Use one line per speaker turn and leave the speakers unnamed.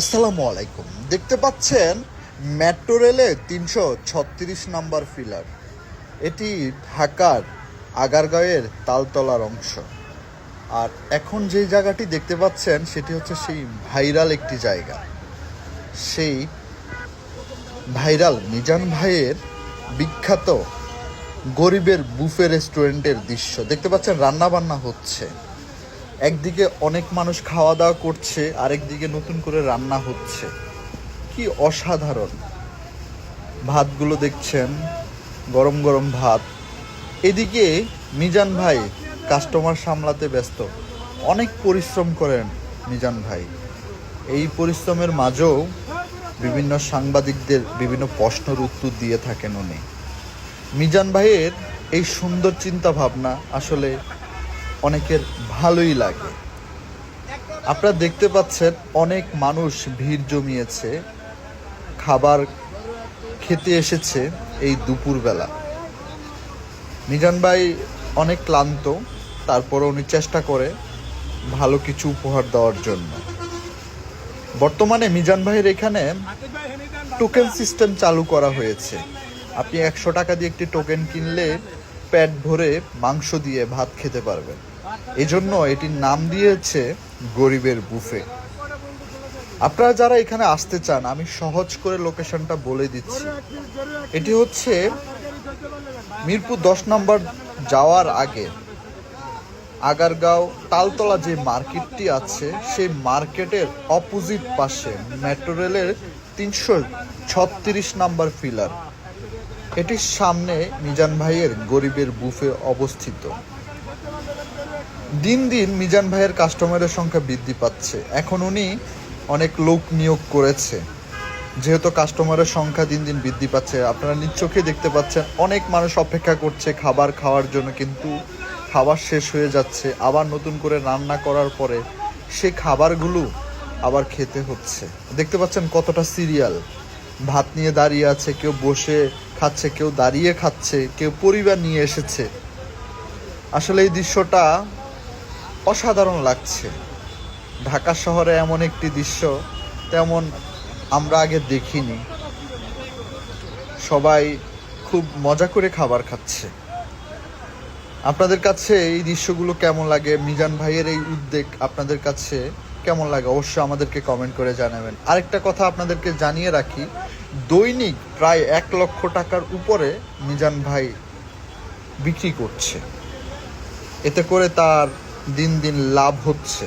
আসসালামু আলাইকুম। দেখতে পাচ্ছেন মেট্রো রেলে তিনশো ছত্রিশ নাম্বার ফিলার। এটি ঢাকার আগারগাঁওয়ের তালতলার অংশ। আর এখন যে জায়গাটি দেখতে পাচ্ছেন, সেটি হচ্ছে সেই ভাইরাল একটি জায়গা। সেই ভাইরাল মিজান ভাইয়ের বিখ্যাত গরিবের বুফে রেস্টুরেন্টের দৃশ্য। দেখতে পাচ্ছেন রান্না বান্না হচ্ছে। একদিকে অনেক মানুষ খাওয়া দাওয়া করছে, আরেকদিকে নতুন করে রান্না হচ্ছে। কি অসাধারণ। ভাতগুলো দেখছেন, গরম গরম ভাত। এদিকে মিজান ভাই কাস্টমার সামলাতে ব্যস্ত। অনেক পরিশ্রম করেন মিজান ভাই। এই পরিশ্রমের মাঝেও বিভিন্ন সাংবাদিকদের বিভিন্ন প্রশ্নের উত্তর দিয়ে থাকেন উনি। মিজান ভাইয়ের এই সুন্দর চিন্তা ভাবনা আসলে অনেকের ভালোই লাগে। আপনারা দেখতে পাচ্ছেন অনেক মানুষ ভিড় জমিয়েছে, খাবার খেতে এসেছে এই দুপুরবেলা। মিজান ভাই অনেক ক্লান্ত তারপরে উনি চেষ্টা করে ভালো কিছু উপহার দেওয়ার জন্য। বর্তমানে মিজান ভাইয়ের এখানে টোকেন সিস্টেম চালু করা হয়েছে। আপনি একশো টাকা দিয়ে একটি টোকেন কিনলে পেট ভরে মাংস দিয়ে ভাত খেতে পারবেন এজন্য এটির নাম দিয়েছে গরিবের বুফে। আপনারা যারা এখানে আসতে চান, আমি সহজ করে লোকেশনটা বলে দিচ্ছি। এটি হচ্ছে মিরপুর দশ নম্বর যাওয়ার আগে আগারগাঁও তালতলা যে মার্কেটটি আছে, সেই মার্কেটের অপোজিট পাশে মেট্রো রেলের তিনশো ছত্রিশ নাম্বার ফিলার। এটির সামনে মিজান ভাইয়ের গরিবের বুফে অবস্থিত। দিন দিন মিজান ভাইয়ের কাস্টমারের সংখ্যা বৃদ্ধি পাচ্ছে। এখন উনি অনেক লোক নিয়োগ করেছে। যেহেতু কাস্টমারের সংখ্যা দিন দিন বৃদ্ধি পাচ্ছে, আপনারা নিজ চোখে দেখতে পাচ্ছেন অনেক মানুষ অপেক্ষা করছে খাবার খাওয়ার জন্য, কিন্তু খাবার শেষ হয়ে যাচ্ছে। আবার নতুন করে রান্না করার পরে সেই খাবারগুলো আবার খেতে হচ্ছে। দেখতে পাচ্ছেন কতটা সিরিয়াল। ভাত নিয়ে দাঁড়িয়ে আছে, কেউ বসে খাচ্ছে, কেউ দাঁড়িয়ে খাচ্ছে, কেউ পরিবার নিয়ে এসেছে। আসলে এই দৃশ্যটা অসাধারণ লাগছে। ঢাকা শহরে এমন একটি দৃশ্য, তেমন আমরা আগে দেখিনি। সবাই খুব মজা করে খাবার খাচ্ছে। আপনাদের কাছে এই দৃশ্যগুলো কেমন লাগে? মিজান ভাইয়ের এই উদ্যোগ আপনাদের কাছে কেমন লাগে অবশ্যই আমাদেরকে কমেন্ট করে জানাবেন। আরেকটা কথা আপনাদেরকে জানিয়ে রাখি, দৈনিক প্রায় এক লক্ষ টাকার উপরে মিজান ভাই বিক্রি করছে। এতে করে তার দিন দিন লাভ হচ্ছে।